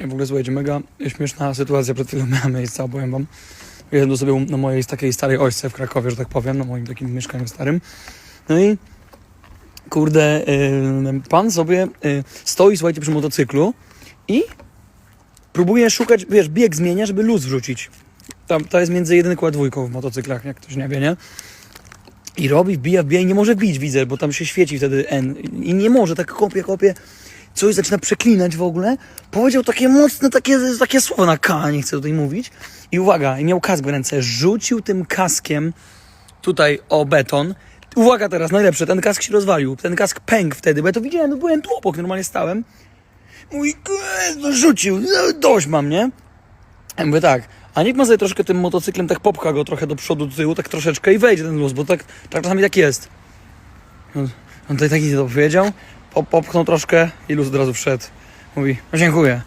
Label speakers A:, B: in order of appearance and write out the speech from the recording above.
A: W ogóle słuchajcie, mega śmieszna sytuacja przed chwilą miała miejsce, opowiem wam. Do sobie na mojej takiej starej ojce w Krakowie, że tak powiem, na moim takim mieszkaniu starym. No i kurde, y, pan sobie y, stoi, słuchajcie, przy motocyklu i próbuje szukać, wiesz, bieg zmienia, żeby luz wrzucić. Tam, to jest między jedynką a dwójką w motocyklach, jak ktoś nie wie, nie? I robi, wbija, wbija i nie może bić, widzę, bo tam się świeci wtedy N. I nie może, tak kopie, kopie. Coś zaczyna przeklinać w ogóle. Powiedział takie mocne, takie, takie na K, nie chcę tutaj mówić. I uwaga, i miał kask w ręce. Rzucił tym kaskiem tutaj o beton. Uwaga teraz, najlepsze, ten kask się rozwalił. Ten kask pękł wtedy, bo ja to widziałem, no byłem tu obok, normalnie stałem. Mój, no, rzucił, no, dość mam, nie? Ja mówię tak, a niech ma sobie troszkę tym motocyklem, tak popcha go trochę do przodu, do tyłu, tak troszeczkę i wejdzie ten luz, bo tak, tak czasami tak jest. On, on tutaj taki to powiedział, pop, popchnął troszkę i luz od razu wszedł. Mówi, no dziękuję.